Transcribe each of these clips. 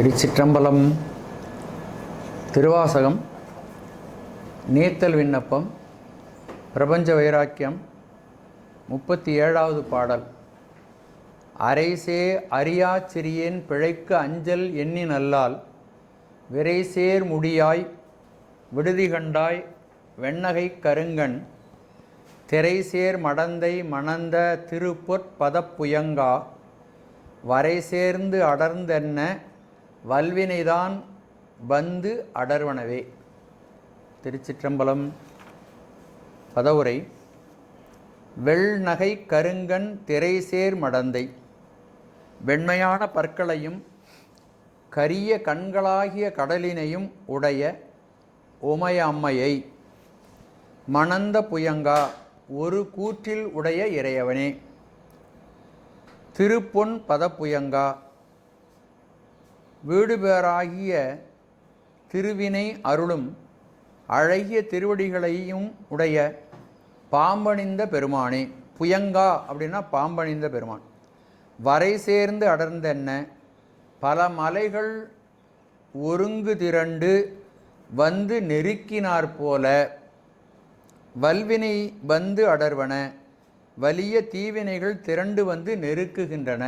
திருச்சிற்றம்பலம் திருவாசகம் நீத்தல் விண்ணப்பம் பிரபஞ்ச வைராக்கியம் முப்பத்தி ஏழாவது பாடல். அரைசே அரியாச்சிறியேன் சிறியேன் பிழைக்கு அஞ்சல் எண்ணி நல்லால் விரைசேர் முடியாய் விடுதி கண்டாய் வெண்ணகை கருங்கண் திரைசேர் மடந்தை மணந்த திருப்பொற்பதப்புயங்கா வரை சேர்ந்து அடர்ந்தென்ன வல்வினைதான் வந்து அடர்வனவே. திருச்சிற்றம்பலம் பதவுரை. வெள்நகை கருங்கண் திரைசேர் மடந்தை. வெண்மையான பற்களையும் கரிய கண்களாகிய கடலினையும் உடைய உமையம்மையை. மணந்த புயங்கா ஒரு கூற்றில் உடைய இறையவனே. திருப்பொன் பதப்புயங்கா வீடு பேராகிய திருவினை அருளும் அழகிய திருவடிகளையும் உடைய பாம்பணிந்த பெருமானே. புயங்கா அப்படின்னா பாம்பணிந்த பெருமான். வரை சேர்ந்து அடர்ந்தென்ன பல மலைகள் ஒருங்கு திரண்டு வந்து நெருக்கினார் போல வல்வினை வந்து அடர்வன வலிய தீவினைகள் திரண்டு வந்து நெருக்குகின்றன.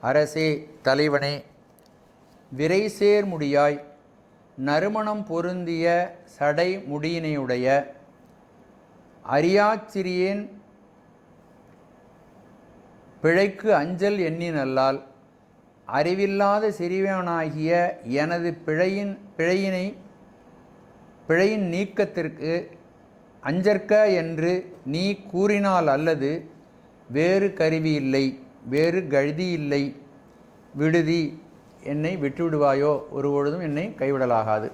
அரசே தலைவனே விரைசேர் முடியாய். நறுமணம் பொருந்திய சடை முடியினையுடைய அரியாச்சிறியேன் பிழைக்கு அஞ்சல் எண்ணினல்லால் அறிவில்லாத சிறியவனாகிய எனது பிழையின் பிழையினை பிழையின் நீக்கத்திற்கு அஞ்சற்க என்று நீ கூறினால் அல்லது வேறு கருவி இல்லை வேறு கழுதி இல்லை விடுதி. என்னை விட்டுவிடுவாயோ? ஒரு பொழுதும் என்னை கைவிடலாகாது.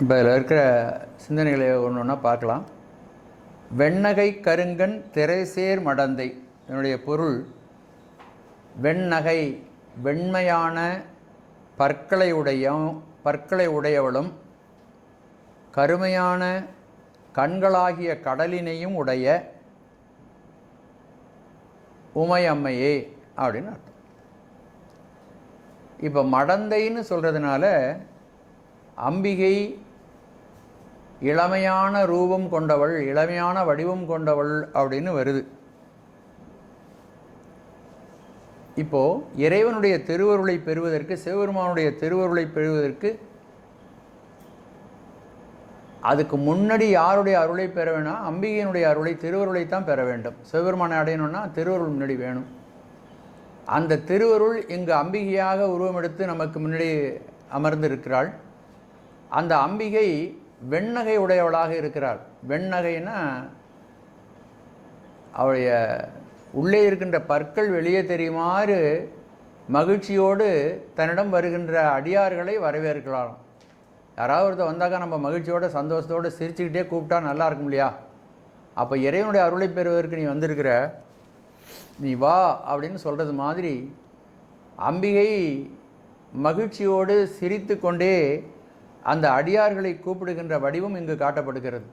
இப்போ இதில் இருக்கிற சிந்தனைகளை ஒன்று ஒன்றா பார்க்கலாம். வெண்ணகை கருங்கண் திரைசேர் மடந்தை. என்னுடைய பொருள் வெண்ணகை வெண்மையான பற்களை உடைய பற்களை உடையவளும் கருமையான கண்களாகிய கடலினையும் உடைய உமை அம்மையே அப்படின்னு அர்த்தம். இப்போ மடந்தைன்னு சொல்கிறதுனால அம்பிகை இளமையான ரூபம் கொண்டவள் இளமையான வடிவம் கொண்டவள் அப்படின்னு வருது. இப்போ இறைவனுடைய திருவருளை பெறுவதற்கு சிவபெருமானுடைய திருவருளை பெறுவதற்கு அதுக்கு முன்னாடி யாருடைய அருளை பெற வேணாம் அம்பிகையினுடைய அருளை திருவருளை தான் பெற வேண்டும். சிவபெருமானை அடையணும்னா திருவருள் முன்னாடி வேணும். அந்த திருவருள் இங்கு அம்பிகையாக உருவமெடுத்து நமக்கு முன்னாடி அமர்ந்து இருக்கிறாள் அந்த அம்பிகை வெண்ணகை உடையவளாக இருக்கிறாள். வெண்ணகைன்னா அவளுடைய உள்ளே இருக்கின்ற பற்கள் வெளியே தெரியுமாறு மகிழ்ச்சியோடு தன்னிடம் வருகின்ற அடியார்களை வரவேற்கலாம் யாராவது ஒருத்தர் வந்தாக்கா நம்ம மகிழ்ச்சியோட சந்தோஷத்தோடு சிரிச்சுக்கிட்டே கூப்பிட்டா நல்லா இருக்கும் இல்லையா? அப்போ இறைவனுடைய அருளை பெறுவதற்கு நீ வந்திருக்கிற நீ வா அப்படின்னு சொல்கிறது மாதிரி அம்பிகை மகிழ்ச்சியோடு சிரித்து கொண்டே அந்த அடியார்களை கூப்பிடுகின்ற வடிவம் இங்கு காட்டப்படுகிறது.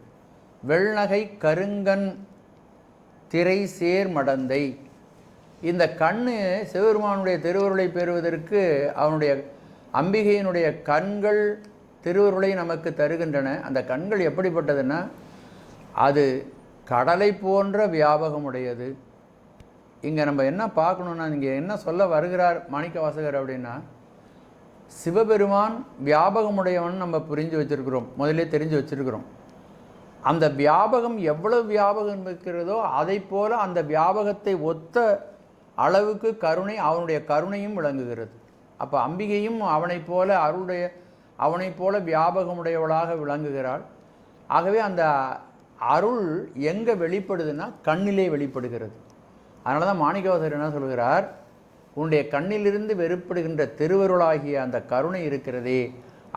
வெள்நகை கருங்கன் திரை சேர் மடந்தை. இந்த கண்ணு சிவபெருமானுடைய திருவருளை பெறுவதற்கு அவனுடைய அம்பிகையினுடைய கண்கள் திருவருளை நமக்கு தருகின்றன. அந்த கண்கள் எப்படிப்பட்டதுன்னா அது கடலை போன்ற வியாபகமுடையது. இங்கே நம்ம என்ன பார்க்கணுன்னா இங்கே என்ன சொல்ல வருகிறார் மாணிக்க வாசகர் அப்படின்னா சிவபெருமான் வியாபகமுடையவன் நம்ம புரிஞ்சு வச்சுருக்கிறோம். முதலே தெரிஞ்சு வச்சுருக்கிறோம். அந்த வியாபகம் எவ்வளவு வியாபகம் இருக்கிறதோ அதை போல் அந்த வியாபகத்தை ஒத்த அளவுக்கு கருணை அவனுடைய கருணையும் விளங்குகிறது. அப்போ அம்பிகையும் அவனைப் போல அருளுடைய அவனைப் போல வியாபகமுடையவளாக விளங்குகிறாள். ஆகவே அந்த அருள் எங்கே வெளிப்படுதுன்னா கண்ணிலே வெளிப்படுகிறது. அதனால தான் மாணிக்கவாசர் என்ன சொல்கிறார்? உன்னுடைய கண்ணிலிருந்து வெறுப்படுகின்ற திருவருளாகிய அந்த கருணை இருக்கிறதே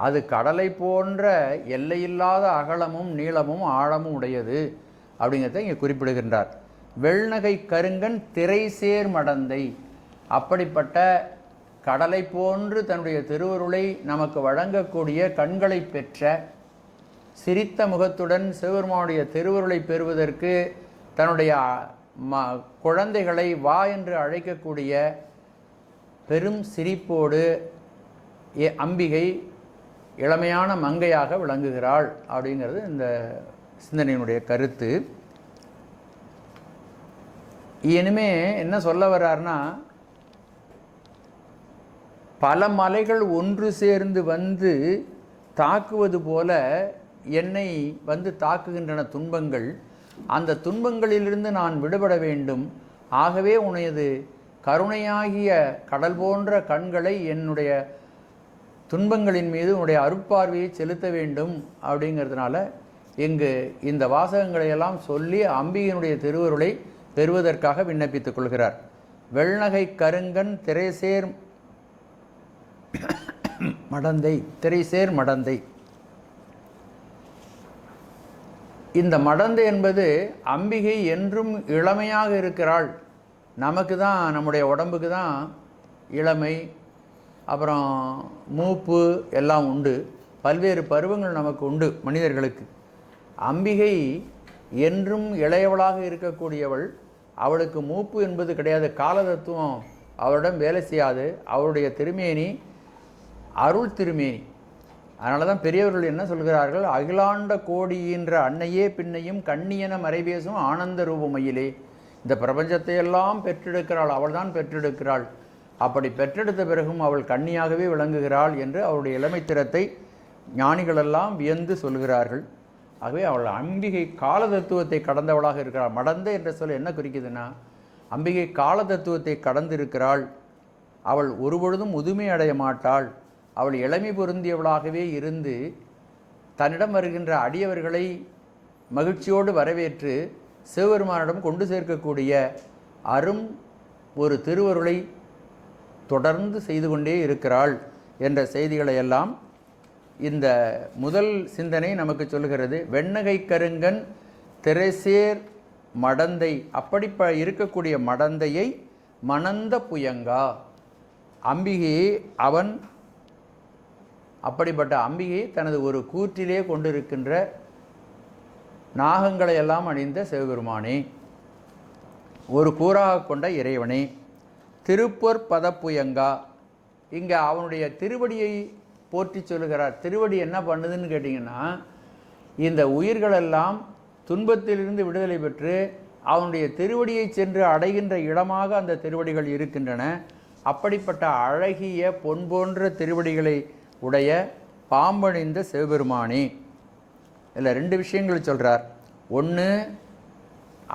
அது கடலை போன்ற எல்லையில்லாத அகலமும் நீளமும் ஆழமும் உடையது அப்படிங்கிறத இங்கே குறிப்பிடுகின்றார். வெள்நகை கருங்கன் திரைசேர் மடந்தை. அப்படிப்பட்ட கடலை போன்று தன்னுடைய திருவருளை நமக்கு வழங்கக்கூடிய கண்களை பெற்ற சிரித்த முகத்துடன் சிவபெருமானுடைய திருவருளை பெறுவதற்கு தன்னுடைய ம குழந்தைகளை வா என்று அழைக்கக்கூடிய பெரும் சிரிப்போடு அம்பிகை இளமையான மங்கையாக விளங்குகிறாள் அப்படிங்கிறது இந்த சிந்தனையினுடைய கருத்து. இனிமே என்ன சொல்ல வர்றாருன்னா பல மலைகள் ஒன்று சேர்ந்து வந்து தாக்குவது போல என்னை வந்து தாக்குகின்றன துன்பங்கள். அந்த துன்பங்களிலிருந்து நான் விடுபட வேண்டும். ஆகவே உனது கருணையாகிய கடல் போன்ற கண்களை என்னுடைய துன்பங்களின் மீது உன்னுடைய அருட்பார்வையை செலுத்த வேண்டும் அப்படிங்கிறதுனால இங்கு இந்த வாசகங்களை எல்லாம் சொல்லி அம்பிகையினுடைய திருவருளை பெறுவதற்காக விண்ணப்பித்துக் கொள்கிறார். வெள்நகை கருங்கன் திரைசேர் மடந்தை திரைசேர் மடந்தை. இந்த மடந்தை என்பது அம்பிகை என்றும் இளமையாக இருக்கிறாள். நமக்கு தான் நம்முடைய உடம்புக்கு தான் இளமை அப்புறம் மூப்பு எல்லாம் உண்டு. பல்வேறு பருவங்கள் நமக்கு உண்டு மனிதர்களுக்கு. அம்பிகை என்றும் இளையவளாக இருக்கக்கூடியவள். அவளுக்கு மூப்பு என்பது கிடையாது. காலதத்துவம் அவரிடம் அவளிடம் வேலை செய்யாது. அவளுடைய திருமேனி அருள் திருமேனி. அதனால தான் பெரியவர்கள் என்ன சொல்கிறார்கள்? அகிலாண்ட கோடியின்ற அன்னையே பின்னையும் கண்ணியன மறைபேசும் ஆனந்த ரூபமையிலே. இந்த பிரபஞ்சத்தை எல்லாம் பெற்றெடுக்கிறாள் அவள்தான் பெற்றெடுக்கிறாள். அப்படி பெற்றெடுத்த பிறகும் அவள் கண்ணியாகவே விளங்குகிறாள் என்று அவருடைய இளமைத்திறத்தை ஞானிகளெல்லாம் வியந்து சொல்கிறார்கள். ஆகவே அவள் அம்பிகை கால தத்துவத்தை கடந்தவளாக இருக்கிறாள். மடந்த என்ற சொல் என்ன குறிக்குதுன்னா அம்பிகை கால தத்துவத்தை கடந்திருக்கிறாள். அவள் ஒருபொழுதும் முதுமை அடைய மாட்டாள். அவள் இளமை பொருந்தியவளாகவே இருந்து தன்னிடம் வருகின்ற அடியவர்களை மகிழ்ச்சியோடு வரவேற்று சிவபெருமானிடம் கொண்டு சேர்க்கக்கூடிய அரும் ஒரு திருவருளை தொடர்ந்து செய்து கொண்டே இருக்கிறாள் என்ற செய்திகளை எல்லாம் இந்த முதல் சிந்தனை நமக்கு சொல்கிறது வெண்ணகை கருங்கன் திரைசேர் மடந்தை அப்படி ப இருக்கக்கூடிய மடந்தையை மணந்த புயங்கா. அம்பிகையை அவன் அப்படிப்பட்ட அம்பிகை தனது ஒரு கூற்றிலே கொண்டிருக்கின்ற நாகங்களை எல்லாம் அணிந்த சிவபெருமானே ஒரு கூறாக கொண்ட இறைவனே திருப்பொற் பதப்புயங்கா இங்கே அவனுடைய திருவடியை போற்றி சொல்லுகிறார். திருவடி என்ன பண்ணுதுன்னு கேட்டிங்கன்னா இந்த உயிர்களெல்லாம் துன்பத்திலிருந்து விடுதலை பெற்று அவனுடைய திருவடியை சென்று அடைகின்ற இடமாக அந்த திருவடிகள் இருக்கின்றன. அப்படிப்பட்ட அழகிய பொன் போன்ற திருவடிகளை உடைய பாம்பணிந்த சிவபெருமானே. இதில் ரெண்டு விஷயங்கள் சொல்கிறார் ஒன்று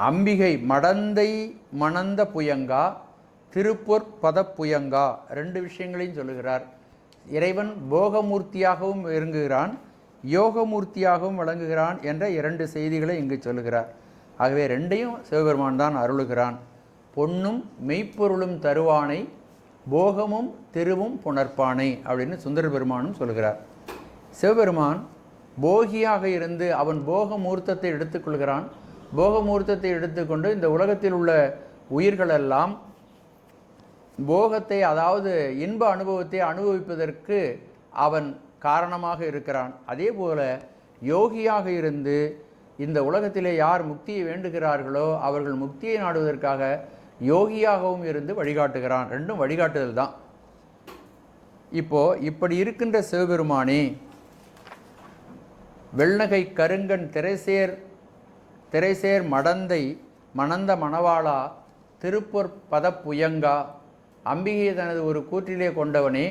அம்பிகை மடந்தை மணந்த புயங்கா திருப்பொற்பத பதப்புயங்கா ரெண்டு விஷயங்களையும் சொல்லுகிறார். இறைவன் போகமூர்த்தியாகவும் விளங்குகிறான் யோகமூர்த்தியாகவும் விளங்குகிறான் என்ற இரண்டு செய்திகளை இங்கு சொல்லுகிறார். ஆகவே ரெண்டையும் சிவபெருமான் தான் அருளுகிறான். பொன்னும் மெய்ப்பொருளும் தருவானை போகமும் திருவும் புணர்ப்பானை அப்படின்னு சுந்தர பெருமானும் சொல்கிறார். சிவபெருமான் போகியாக இருந்து அவன் போக மூர்த்தத்தை எடுத்துக்கொள்கிறான். போக மூர்த்தத்தை எடுத்துக்கொண்டு இந்த உலகத்தில் உள்ள உயிர்களெல்லாம் போகத்தை அதாவது இன்ப அனுபவத்தை அனுபவிப்பதற்கு அவன் காரணமாக இருக்கிறான். அதே போல யோகியாக இருந்து இந்த உலகத்திலே யார் முக்தியை வேண்டுகிறார்களோ அவர்கள் முக்தியை நாடுவதற்காக யோகியாகவும் இருந்து வழிகாட்டுகிறான். ரெண்டும் வழிகாட்டுதல் தான். இப்போ இப்படி இருக்கின்ற சிவபெருமானே வெள்ளகை கருங்கன் திரைசேர் திரைசேர் மடந்தை மணந்த மணவாளா திருப்பொற் பதப்புயங்கா அம்பிகையை தனது ஒரு கூற்றிலே கொண்டவனே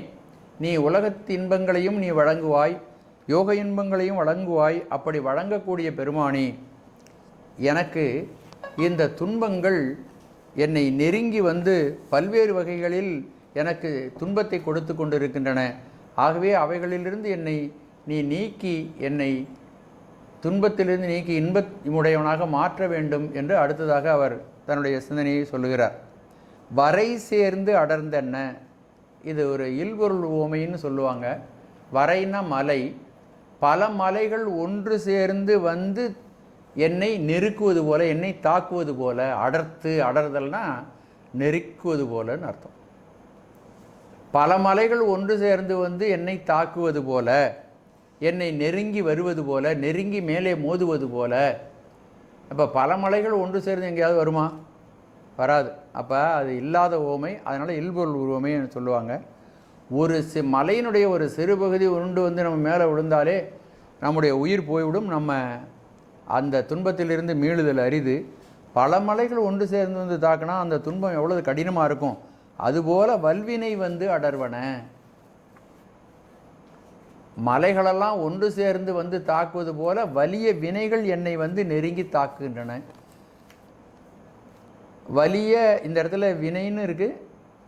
நீ உலகத்து இன்பங்களையும் நீ வழங்குவாய் யோக இன்பங்களையும் வழங்குவாய் அப்படி வழங்கக்கூடிய பெருமானே எனக்கு இந்த துன்பங்கள் என்னை நெருங்கி வந்து பல்வேறு வகைகளில் எனக்கு துன்பத்தை கொடுத்து கொண்டிருக்கின்றன. ஆகவே அவைகளிலிருந்து என்னை நீ நீக்கி என்னை துன்பத்திலிருந்து நீக்கி இன்பமுடையவனாக மாற்ற வேண்டும் என்று அடுத்ததாக அவர் தன்னுடைய சிந்தனையை சொல்லுகிறார். வரை சேர்ந்து அடர்ந்தென்ன? இது ஒரு இல்பொருள் ஓமைன்னு சொல்லுவாங்க. வரைனா மலை பல மலைகள் ஒன்று சேர்ந்து வந்து என்னை நெருக்குவது போல என்னை தாக்குவது போல அடர்த்து அடர்தல்னா நெருக்குவது போலன்னு அர்த்தம். பல மலைகள் ஒன்று சேர்ந்து வந்து என்னை தாக்குவது போல என்னை நெருங்கி வருவது போல நெருங்கி மேலே மோதுவது போல. அப்போ பல மலைகள் ஒன்று சேர்ந்து எங்கேயாவது வருமா? வராது. அப்போ அது இல்லாத ஓமை அதனால் இல்பொருள் உருவமைன்னு சொல்லுவாங்க. ஒரு சி மலையினுடைய ஒரு சிறு பகுதி உருண்டு வந்து நம்ம மேலே விழுந்தாலே நம்முடைய உயிர் போய்விடும் நம்ம அந்த துன்பத்திலிருந்து மீளுதல் அரிது. பல மலைகள் ஒன்று சேர்ந்து வந்து தாக்கினா அந்த துன்பம் எவ்வளவு கடினமாக இருக்கும்? அதுபோல வல்வினை வந்து அடர்வன. மலைகளெல்லாம் ஒன்று சேர்ந்து வந்து தாக்குவது போல வலிய வினைகள் என்னை வந்து நெருங்கி தாக்குகின்றன. வலிய இந்த இடத்துல வினைன்னு இருக்குது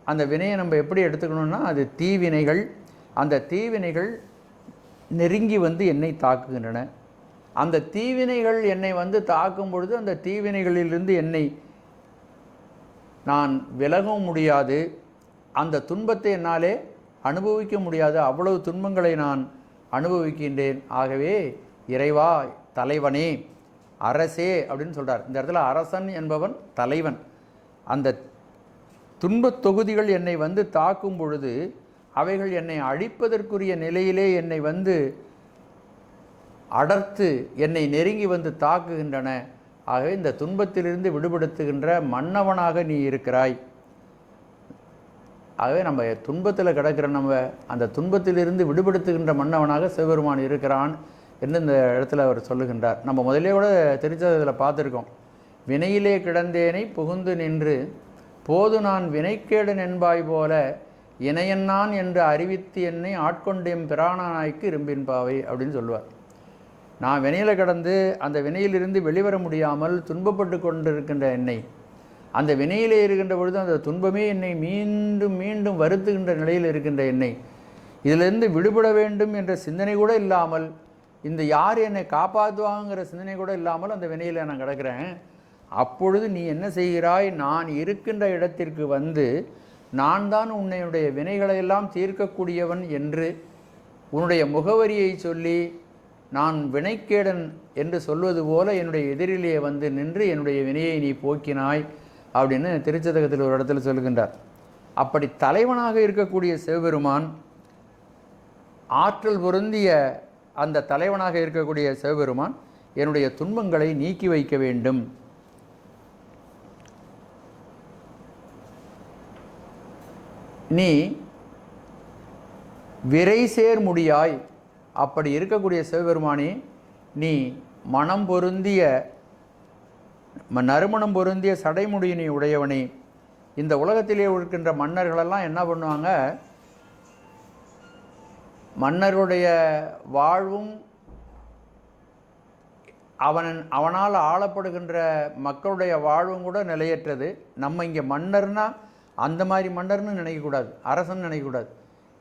அந்த வினையை நம்ம எப்படி எடுத்துக்கணும்னா அது தீவினைகள் அந்த தீவினைகள் நெருங்கி வந்து என்னை தாக்குகின்றன. அந்த தீவினைகள் என்னை வந்து தாக்கும் பொழுது அந்த தீவினைகளிலிருந்து என்னை நான் விலகவும் முடியாது. அந்த துன்பத்தை என்னாலே அனுபவிக்க முடியாது. அவ்வளவு துன்பங்களை நான் அனுபவிக்கின்றேன். ஆகவே இறைவா தலைவனே அரசே அப்படின்னு சொல்கிறார் இந்த இடத்துல அரசன் என்பவன் தலைவன். அந்த துன்பத் தொகுதிகள் என்னை வந்து தாக்கும் பொழுது அவைகள் என்னை அழிப்பதற்குரிய நிலையிலே என்னை வந்து அடர்த்து என்னை நெருங்கி வந்து தாக்குகின்றன. ஆகவே இந்த துன்பத்திலிருந்து விடுபடுத்துகின்ற மன்னவனாக நீ இருக்கிறாய். ஆகவே நம்ம துன்பத்தில் கிடக்கிற நம்ம அந்த துன்பத்திலிருந்து விடுபடுத்துகின்ற மன்னவனாக சிவபெருமான் இருக்கிறான் என்று இந்த இடத்துல அவர் சொல்லுகின்றார். நம்ம முதலே கூட தெரிஞ்சதில் பார்த்துருக்கோம். வினையிலே கிடந்தேனை புகுந்து நின்று போது நான் வினைக்கேடன் என்பாய் போல இணையன்னான் என்று அறிவித்து என்னை ஆட்கொண்டேன் பிராணனாய்க்கு இரும்பின்பாவை அப்படின்னு சொல்லுவார். நான் வினையில் கடந்து அந்த வினையிலிருந்து வெளிவர முடியாமல் துன்பப்பட்டு கொண்டிருக்கின்ற என்னை அந்த வினையிலே இருக்கின்ற பொழுது அந்த துன்பமே என்னை மீண்டும் மீண்டும் வருத்துகின்ற நிலையில் இருக்கின்ற என்னை இதிலிருந்து விடுபட வேண்டும் என்ற சிந்தனை கூட இல்லாமல் இந்த யார் என்னை காப்பாற்றுவாங்கிற சிந்தனை கூட இல்லாமல் அந்த வினையில் நான் கிடக்கிறேன். அப்பொழுது நீ என்ன செய்கிறாய்? நான் இருக்கின்ற இடத்திற்கு வந்து நான் தான் உன்னையுடைய வினைகளையெல்லாம் தீர்க்கக்கூடியவன் என்று உன்னுடைய முகவரியை சொல்லி நான் வினைக்கேடன் என்று சொல்வது போல என்னுடைய எதிரிலே வந்து நின்று என்னுடைய வினையை நீ போக்கினாய் அப்படின்னு திருச்சதகத்தில் ஒரு இடத்துல சொல்லுகின்றார் அப்படி தலைவனாக இருக்கக்கூடிய சிவபெருமான் ஆற்றல் பொருந்திய அந்த தலைவனாக இருக்கக்கூடிய சிவபெருமான் என்னுடைய துன்பங்களை நீக்கி வைக்க வேண்டும். நீ விரை சேர் முடியாய். அப்படி இருக்கக்கூடிய சிவபெருமானே நீ மனம் பொருந்திய ம- நறுமணம் பொருந்திய சடைமுடியினை உடையவனே. இந்த உலகத்திலே இருக்கின்ற மன்னர்களெல்லாம் என்ன பண்ணுவாங்க? மன்னருடைய வாழ்வும் அவன் அவனால் ஆளப்படுகின்ற மக்களுடைய வாழ்வும் கூட நிலையற்றது. நம்ம இங்கே மன்னர்னால் அந்த மாதிரி மன்னர்னு நினைக்கக்கூடாது. அரசன் நினைக்கக்கூடாது.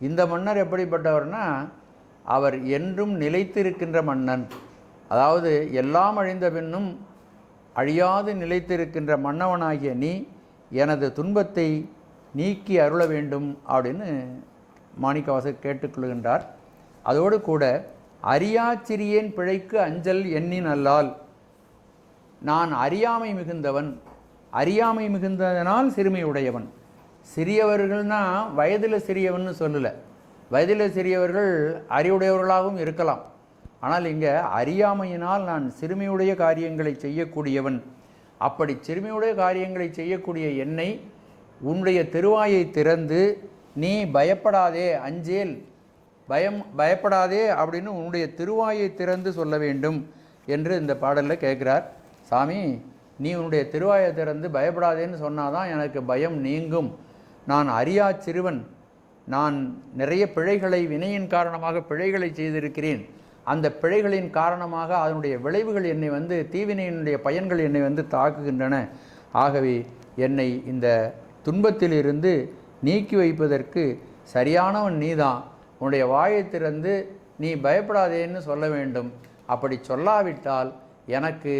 இந்த மன்னர் எப்படிப்பட்டவர்னால் அவர் என்றும் நிலைத்திருக்கின்ற மன்னன். அதாவது எல்லாம் அழிந்த பின்னும் அழியாது நிலைத்திருக்கின்ற மன்னவனாகிய நீ எனது துன்பத்தை நீக்கி அருள வேண்டும் அப்படின்னு மாணிக்கவாசர் கேட்டுக்கொள்கின்றார் அதோடு கூட அறியாச்சிறியேன் பிழைக்கு அஞ்சல் எண்ணின் அல்லால் நான் அறியாமை மிகுந்தவன் அறியாமை மிகுந்ததனால் சிறுமையுடையவன் உடையவன். வயதில் சிறியவன்னு சொல்லலை. வயதில் சிறியவர்கள் அறிவுடையவர்களாகவும் இருக்கலாம். ஆனால் இங்கே அறியாமையினால் நான் சிறுமியுடைய காரியங்களை செய்யக்கூடியவன். அப்படி சிறுமியுடைய காரியங்களை செய்யக்கூடிய என்னை உன்னுடைய திருவாயை திறந்து நீ பயப்படாதே அஞ்சேல். பயம் பயப்படாதே அப்படின்னு உன்னுடைய திருவாயை திறந்து சொல்ல வேண்டும் என்று இந்த பாடலில் கேட்குறார். சாமி நீ உன்னுடைய திருவாயை திறந்து பயப்படாதேன்னு சொன்னாதான் எனக்கு பயம் நீங்கும். நான் அறியா சிறுவன். நான் நிறைய பிழைகளை வினையின் காரணமாக பிழைகளை செய்திருக்கிறேன். அந்த பிழைகளின் காரணமாக அதனுடைய விளைவுகள் என்னை வந்து தீவினையினுடைய பயன்கள் என்னை வந்து தாக்குகின்றன. ஆகவே என்னை இந்த துன்பத்திலிருந்து நீக்கி வைப்பதற்கு சரியானவன் நீதான். உன்னுடைய வாயை திறந்து நீ பயப்படாதேன்னு சொல்ல வேண்டும். அப்படி சொல்லாவிட்டால் எனக்கு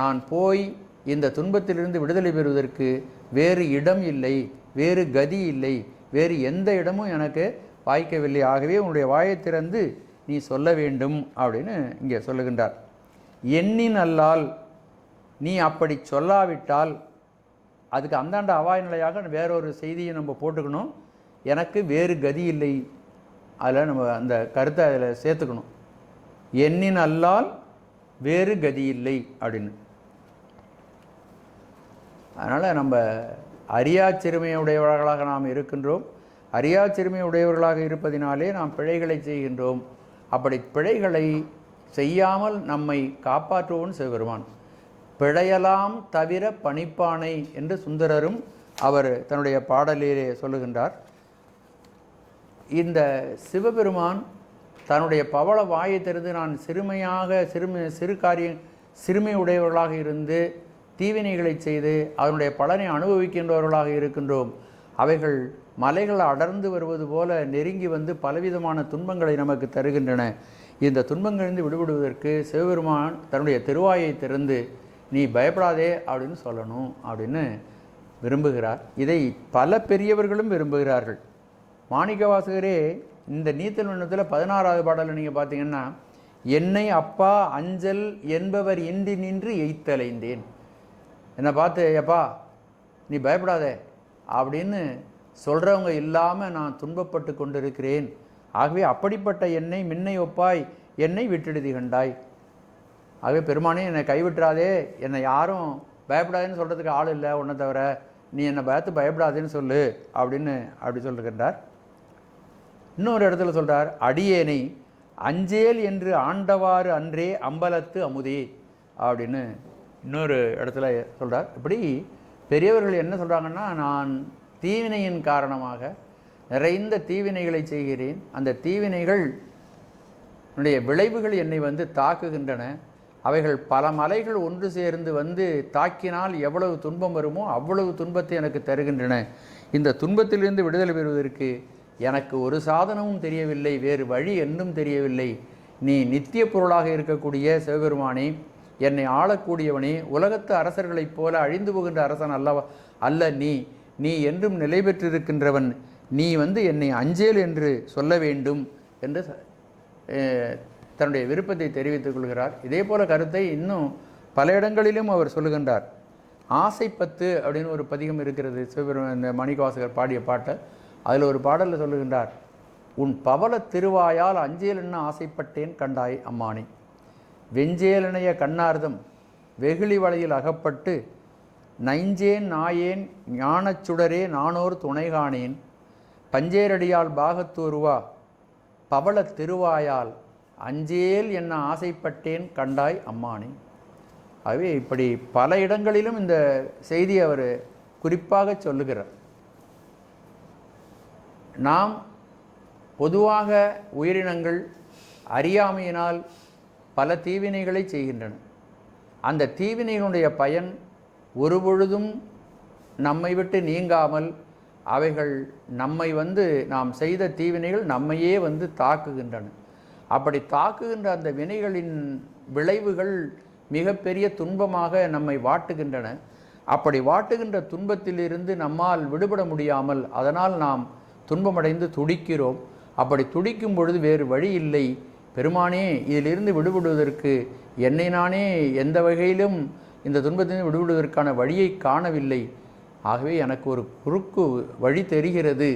நான் போய் இந்த துன்பத்திலிருந்து விடுதலை பெறுவதற்கு வேறு இடம் இல்லை வேறு கதி இல்லை. வேறு எந்த இடமும் எனக்கு வாய்க்கவில்லை. ஆகவே உன்னுடைய வாயை திறந்து நீ சொல்ல வேண்டும் அப்படின்னு இங்கே சொல்லுகின்றார். எண்ணின் அல்லால் நீ அப்படி சொல்லாவிட்டால் அதுக்கு அந்தாண்ட அவாய நிலையாக வேறொரு செய்தியை நம்ம போட்டுக்கணும். எனக்கு வேறு கதி இல்லை. அதில் நம்ம அந்த கருத்தை அதில் சேர்த்துக்கணும். எண்ணின் அல்லால் வேறு கதி இல்லை அப்படின்னு. அதனால் நம்ம அறியா சிறுமையுடையவர்களாக நாம் இருக்கின்றோம். அறியா சிறுமையுடையவர்களாக இருப்பதினாலே நாம் பிழைகளை செய்கின்றோம். அப்படி பிழைகளை செய்யாமல் நம்மை காப்பாற்றுவோன் சிவபெருமான். பிழையலாம் தவிர பணிப்பானை என்று சுந்தரரும் அவர் தன்னுடைய பாடலிலே சொல்லுகின்றார். இந்த சிவபெருமான் தன்னுடைய பவள வாயை திறந்து நான் சிறுமையாக சிறுமி சிறு காரியம் சிறுமை உடையவர்களாக இருந்து தீவினைகளை செய்து அதனுடைய பலனை அனுபவிக்கின்றவர்களாக இருக்கின்றோம். அவைகள் மலைகள் அடர்ந்து வருவது போல நெருங்கி வந்து பலவிதமான துன்பங்களை நமக்கு தருகின்றன. இந்த துன்பங்களிலிருந்து விடுபடுவதற்கு சிவபெருமான் தன்னுடைய திருவாயை திறந்து நீ பயப்படாதே அப்படின்னு சொல்லணும் அப்படின்னு விரும்புகிறார். இதை பல பெரியவர்களும் விரும்புகிறார்கள். மாணிக்கவாசகரே இந்த நீத்தல் மன்னத்தில் பதினாறாவது பாடலில் நீங்கள் பார்த்தீங்கன்னா என்னை அப்பா அஞ்சல் என்பவர் இன்றி நின்று எய்த்தலைந்தேன். என்னை பார்த்து எப்பா நீ பயப்படாதே அப்படின்னு சொல்கிறவங்க இல்லாமல் நான் துன்பப்பட்டு கொண்டிருக்கிறேன். ஆகவே அப்படிப்பட்ட என்னை மின்னை ஒப்பாய் என்னை விட்டுடுதி கண்டாய். ஆகவே பெருமானே என்னை கைவிட்டுறாதே என்னை யாரும் பயப்படாதேன்னு சொல்கிறதுக்கு ஆள் இல்லை உன்னை தவிர. நீ என்னை பயத்து பயப்படாதேன்னு சொல்லு அப்படின்னு அப்படி சொல்லுகின்றார் இன்னொரு இடத்துல சொல்கிறார் அடியேனை அஞ்சேல் என்று ஆண்டவாறு அன்றே அம்பலத்து அமுதே அப்படின்னு இன்னொரு இடத்துல சொல்கிறார் இப்படி பெரியவர்கள் என்ன சொல்கிறாங்கன்னா நான் தீவினையின் காரணமாக நிறைந்த தீவினைகளை செய்கிறேன். அந்த தீவினைகள் என்னுடைய விளைவுகள் என்னை வந்து தாக்குகின்றன. அவைகள் பல மலைகள் ஒன்று சேர்ந்து வந்து தாக்கினால் எவ்வளவு துன்பம் வருமோ அவ்வளவு துன்பத்தை எனக்கு தருகின்றன. இந்த துன்பத்திலிருந்து விடுதலை பெறுவதற்கு எனக்கு ஒரு சாதனமும் தெரியவில்லை வேறு வழி என்னும் தெரியவில்லை. நீ நித்திய பொருளாக இருக்கக்கூடிய சிவபெருமானே என்னை ஆளக்கூடியவனே உலகத்து அரசர்களைப் போல அழிந்து போகின்ற அரசன் அல்லவா? அல்ல நீ நீ என்றும் நிலை பெற்றிருக்கின்றவன். நீ வந்து என்னை அஞ்சேல் என்று சொல்ல வேண்டும் என்று தன்னுடைய விருப்பத்தை தெரிவித்துக் கொள்கிறார். இதே போல கருத்தை இன்னும் பல இடங்களிலும் அவர் சொல்லுகின்றார். ஆசைப்பத்து அப்படின்னு ஒரு பதிகம் இருக்கிறது. சிவபெருமான் இந்த மணிவாசகர் பாடிய பாட்டை. அதில் ஒரு பாடலில் சொல்லுகின்றார் உன் பவள திருவாயால் அஞ்சேல் என்ன ஆசைப்பட்டேன் கண்டாய் அம்மானி. வெஞ்சேலனைய கண்ணார்தம் வெகுளி வலையில் அகப்பட்டு நைஞ்சேன் நாயேன் ஞானச்சுடரே நானோர் துணைகாணேன் பஞ்சேரடியால் பாகத்தூர்வா பவள திருவாயால் அஞ்சேல் என்ன ஆசைப்பட்டேன் கண்டாய் அம்மானே. ஆகவே இப்படி பல இடங்களிலும் இந்த செய்தி அவர் குறிப்பாக சொல்லுகிறார். நாம் பொதுவாக உயிரினங்கள் அறியாமையினால் பல தீவினைகளை செய்கின்றன. அந்த தீவினைகளுடைய பயன் ஒருபொழுதும் நம்மை விட்டு நீங்காமல் அவைகள் நம்மை வந்து நாம் செய்த தீவினைகள் நம்மையே வந்து தாக்குகின்றன. அப்படி தாக்குகின்ற அந்த வினைகளின் விளைவுகள் மிகப்பெரிய துன்பமாக நம்மை வாட்டுகின்றன. அப்படி வாட்டுகின்ற துன்பத்திலிருந்து நம்மால் விடுபட முடியாமல் அதனால் நாம் துன்பமடைந்து துடிக்கிறோம். அப்படி துடிக்கும் பொழுது வேறு வழி இல்லை. பெருமானே இதிலிருந்து விடுபடுவதற்கு என்னை நானே எந்த வகையிலும் இந்த துன்பத்திலிருந்து விடுபடுவதற்கான வழியை காணவில்லை. ஆகவே எனக்கு ஒரு குறுக்கு வழி தெரிகிறது.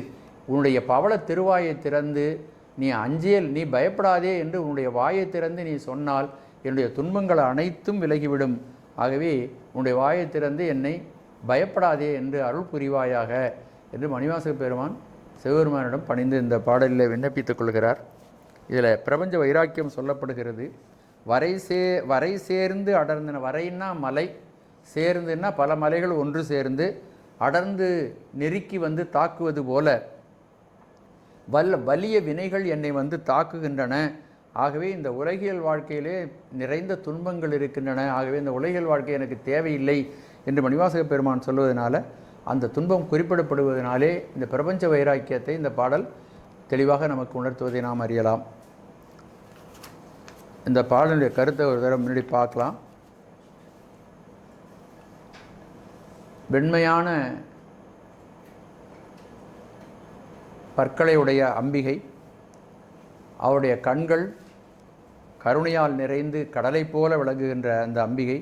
உன்னுடைய பவள திருவாயை திறந்து நீ அஞ்சேல் நீ பயப்படாதே என்று உன்னுடைய வாயை திறந்து நீ சொன்னால் என்னுடைய துன்பங்கள் அனைத்தும் விலகிவிடும். ஆகவே உன்னுடைய வாயை திறந்து என்னை பயப்படாதே என்று அருள் புரிவாயாக என்று மணிவாசக பெருமான் சிவபெருமானிடம் பணிந்து இந்த பாடலில் விண்ணப்பித்துக் கொள்கிறார். இதில் பிரபஞ்ச வைராக்கியம் சொல்லப்படுகிறது. வரை சே வரை சேர்ந்து அடர்ந்தன வரைன்னா மலை சேர்ந்துன்னா பல மலைகள் ஒன்று சேர்ந்து அடர்ந்து நெருக்கி வந்து தாக்குவது போல வல்ல வலிய வினைகள் என்னை வந்து தாக்குகின்றன. ஆகவே இந்த உலகியல் வாழ்க்கையிலே நிறைந்த துன்பங்கள் இருக்கின்றன. ஆகவே இந்த உலகியல் வாழ்க்கை எனக்கு தேவையில்லை என்று மணிவாசக பெருமான் சொல்வதனால அந்த துன்பம் குறிப்பிடப்படுவதனாலே இந்த பிரபஞ்ச வைராக்கியத்தை இந்த பாடல் தெளிவாக நமக்கு உணர்த்துவதை நாம் அறியலாம். இந்த பாடலுடைய கருத்தை ஒரு தடவை முன்னாடி பார்க்கலாம். வெண்மையான பற்களை உடைய அம்பிகை அவருடைய கண்கள் கருணையால் நிறைந்து கடலை போல விளங்குகின்ற அந்த அம்பிகை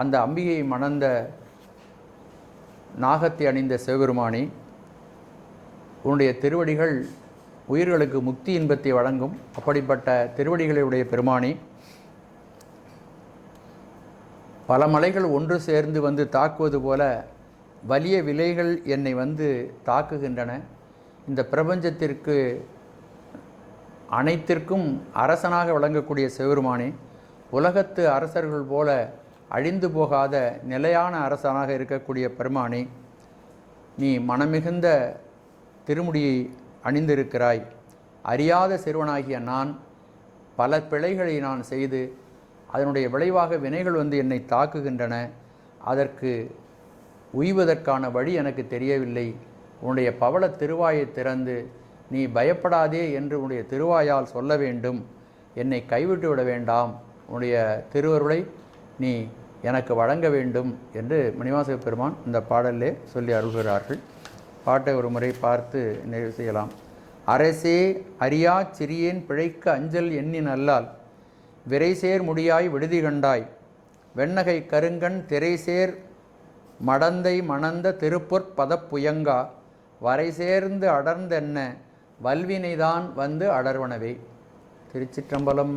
அந்த அம்பிகையை மணந்த நாகத்தை அணிந்த சிவபெருமானி உன்னுடைய திருவடிகள் உயிர்களுக்கு முக்தி இன்பத்தை வழங்கும் அப்படிப்பட்ட திருவடிகளுடைய பெருமானி பல மலைகள் ஒன்று சேர்ந்து வந்து தாக்குவது போல வலிய விலைகள் என்னை வந்து தாக்குகின்றன. இந்த பிரபஞ்சத்திற்கு அனைத்திற்கும் அரசனாக விளங்கக்கூடிய சிவபெருமானே உலகத்து அரசர்கள் போல அழிந்து போகாத நிலையான அரசனாக இருக்கக்கூடிய பெருமானே நீ மனமிகுந்த திருமுடியை அணிந்திருக்கிறாய். அறியாத சிறுவனாகிய நான் பல பிழைகளை நான் செய்து அதனுடைய விளைவாக வினைகள் வந்து என்னை தாக்குகின்றன. அதற்கு உய்வதற்கான வழி எனக்கு தெரியவில்லை. உன்னுடைய பவள திருவாயை திறந்து நீ பயப்படாதே என்று உன்னுடைய திருவாயால் சொல்ல வேண்டும். என்னை கைவிட்டு விட வேண்டாம். உன்னுடைய திருவருளை நீ எனக்கு வழங்க வேண்டும் என்று மணிவாசக பெருமான் இந்த பாடலிலே சொல்லி அருள்கிறார்கள். பாட்டை ஒரு முறை பார்த்து நிறைவு செய்யலாம். அரசே அறியா சிறியேன் பிழைக்க அஞ்சல் எண்ணின் அல்லால் விரைசேர் முடியாய் விடுதி கண்டாய். வெண்ணகை கருங்கண் திரைசேர் மடந்தை மணந்த திருப்பொற்பதப்புயங்கா வரை சேர்ந்து அடர்ந்தென்ன வல்வினைதான் வந்து அடர்வனவே. திருச்சிற்றம்பலம்.